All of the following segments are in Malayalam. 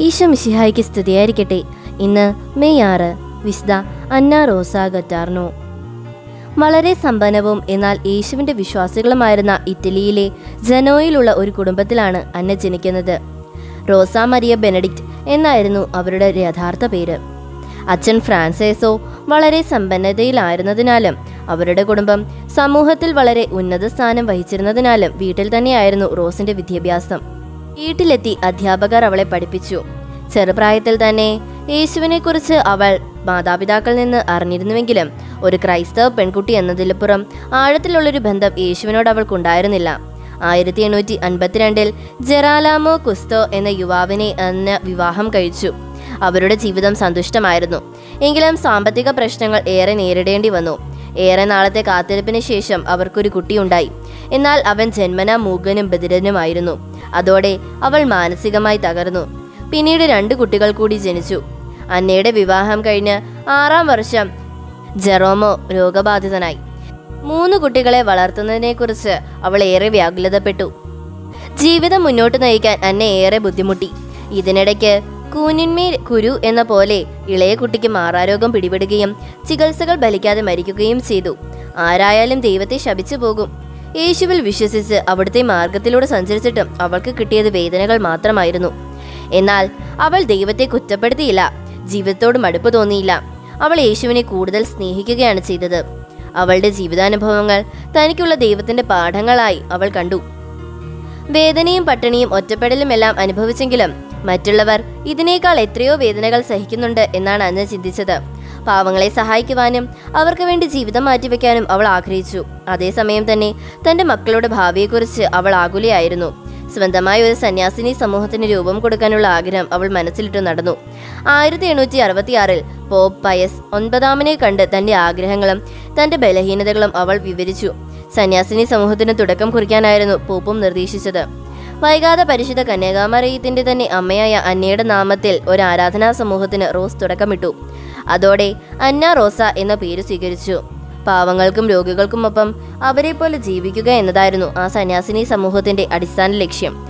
ഈശോ മിശിഹായിക്ക് സ്തുതിയായിരിക്കട്ടെ. ഇന്ന് മെയ് ആറ് വിശുദ്ധ അന്ന റോസ ഗറ്റാർനോ വളരെ സമ്പന്നവും എന്നാൽ യേശുവിന്റെ വിശ്വാസികളുമായിരുന്ന ഇറ്റലിയിലെ ജനോയിലുള്ള ഒരു കുടുംബത്തിലാണ് അന്ന ജനിക്കുന്നത്. റോസ മരിയ ബെനഡിക്റ്റ് എന്നായിരുന്നു അവരുടെ യഥാർത്ഥ പേര്. അച്ഛൻ ഫ്രാൻസേസോ വളരെ സമ്പന്നതയിലായിരുന്നതിനാലും അവരുടെ കുടുംബം സമൂഹത്തിൽ വളരെ ഉന്നത സ്ഥാനം വഹിച്ചിരുന്നതിനാലും വീട്ടിൽ തന്നെയായിരുന്നു റോസിന്റെ വിദ്യാഭ്യാസം. വീട്ടിലെത്തി അധ്യാപകർ അവളെ പഠിപ്പിച്ചു. ചെറുപ്രായത്തിൽ തന്നെ യേശുവിനെക്കുറിച്ച് അവൾ മാതാപിതാക്കളിൽ നിന്ന് അറിഞ്ഞിരുന്നുവെങ്കിലും ഒരു ക്രൈസ്തവ പെൺകുട്ടി എന്നതിലപ്പുറം ആഴത്തിലുള്ളൊരു ബന്ധം യേശുവിനോട് അവൾക്കുണ്ടായിരുന്നില്ല. ആയിരത്തി എണ്ണൂറ്റി അൻപത്തിരണ്ടിൽ ജെറാലാമോ കുസ്തോ എന്ന യുവാവിനെ എന്ന വിവാഹം കഴിച്ചു. അവരുടെ ജീവിതം സന്തുഷ്ടമായിരുന്നു. എങ്കിലും സാമ്പത്തിക പ്രശ്നങ്ങൾ ഏറെ നേരിടേണ്ടി വന്നു. ഏറെ നാളത്തെ കാത്തിരിപ്പിന് ശേഷം അവർക്കൊരു കുട്ടിയുണ്ടായി. എന്നാൽ അവൻ ജന്മന മൂകനും ബദിരനുമായിരുന്നു അതോടെ അവൾ മാനസികമായി തകർന്നു. പിന്നീട് രണ്ട് കുട്ടികൾ കൂടി ജനിച്ചു. അന്നയുടെ വിവാഹം കഴിഞ്ഞ് ആറാം വർഷം ജെറോമോ രോഗബാധിതനായി. മൂന്ന് കുട്ടികളെ വളർത്തുന്നതിനെക്കുറിച്ച് അവൾ ഏറെ വ്യാകുലതപ്പെട്ടു. ജീവിതം മുന്നോട്ട് നയിക്കാൻ അന്നെ ഏറെ ബുദ്ധിമുട്ടി. ഇതിനിടയ്ക്ക് കൂനിന്മേൽ കുരു എന്ന പോലെ ഇളയ കുട്ടിക്ക് മാറാരോഗം പിടിപെടുകയും ചികിത്സകൾ ഫലിക്കാതെ മരിക്കുകയും ചെയ്തു. ആരായാലും ദൈവത്തെ ശപിച്ചു പോകും. യേശുവിൽ വിശ്വസിച്ച് അവിടുത്തെ മാർഗത്തിലൂടെ സഞ്ചരിച്ചിട്ടും അവൾക്ക് കിട്ടിയത് വേദനകൾ മാത്രമായിരുന്നു. എന്നാൽ അവൾ ദൈവത്തെ കുറ്റപ്പെടുത്തിയില്ല ജീവിതത്തോട് മടുപ്പ് തോന്നിയില്ല. അവൾ യേശുവിനെ കൂടുതൽ സ്നേഹിക്കുകയാണ് ചെയ്തത്. അവളുടെ ജീവിതാനുഭവങ്ങൾ തനിക്കുള്ള ദൈവത്തിന്റെ പാഠങ്ങളായി അവൾ കണ്ടു. വേദനയും പട്ടിണിയും ഒറ്റപ്പെടലും എല്ലാം അനുഭവിച്ചെങ്കിലും മറ്റുള്ളവർ ഇതിനേക്കാൾ എത്രയോ വേദനകൾ സഹിക്കുന്നുണ്ട് എന്നാണ് അന്ന് ചിന്തിച്ചത്. പാവങ്ങളെ സഹായിക്കുവാനും അവർക്ക് വേണ്ടി ജീവിതം മാറ്റിവെക്കാനും അവൾ ആഗ്രഹിച്ചു. അതേസമയം തന്നെ തന്റെ മക്കളുടെ ഭാവിയെക്കുറിച്ച് അവൾ ആകുലയായിരുന്നു. സ്വന്തമായ ഒരു സന്യാസിനി സമൂഹത്തിന് രൂപം കൊടുക്കാനുള്ള ആഗ്രഹം അവൾ മനസ്സിലിട്ട് നടന്നു. ആയിരത്തി എണ്ണൂറ്റി അറുപത്തിയാറിൽ പോപ്പ് പയസ് ഒൻപതാമനെ കണ്ട് തന്റെ ആഗ്രഹങ്ങളും തന്റെ ബലഹീനതകളും അവൾ വിവരിച്ചു. സന്യാസിനി സമൂഹത്തിന് തുടക്കം കുറിക്കാനായിരുന്നു പോപ്പും നിർദ്ദേശിച്ചത്. വൈകാതെ പരിശുദ്ധ കന്യാകാമറിയത്തിന്റെ തന്നെ അമ്മയായ അന്നയുടെ നാമത്തിൽ ഒരു ആരാധനാ സമൂഹത്തിന് റോസ് തുടക്കമിട്ടു. അതോടെ അന്ന റോസ എന്ന പേര് സ്വീകരിച്ചു. പാവങ്ങൾക്കും രോഗികൾക്കുമൊപ്പം അവരെ പോലെ ജീവിക്കുക എന്നതായിരുന്നു ആ സന്യാസിനി സമൂഹത്തിന്റെ അടിസ്ഥാന ലക്ഷ്യം.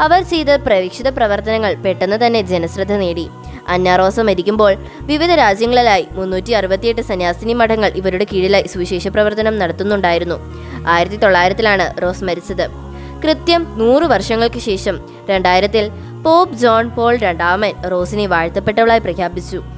അവർ ചെയ്ത പ്രവീക്ഷിത പ്രവർത്തനങ്ങൾ പെട്ടെന്ന് തന്നെ ജനശ്രദ്ധ നേടി. അന്നാറോസ മരിക്കുമ്പോൾ വിവിധ രാജ്യങ്ങളിലായി മുന്നൂറ്റി അറുപത്തിയെട്ട് സന്യാസിനി മഠങ്ങൾ ഇവരുടെ കീഴിലായി സുവിശേഷ പ്രവർത്തനം നടത്തുന്നുണ്ടായിരുന്നു. ആയിരത്തി തൊള്ളായിരത്തിലാണ് റോസ് മരിച്ചത്. കൃത്യം നൂറ് വർഷങ്ങൾക്ക് ശേഷം രണ്ടായിരത്തിൽ പോപ്പ് ജോൺ പോൾ രണ്ടാമൻ റോസിനെ വാഴ്ത്തപ്പെട്ടവളായി പ്രഖ്യാപിച്ചു.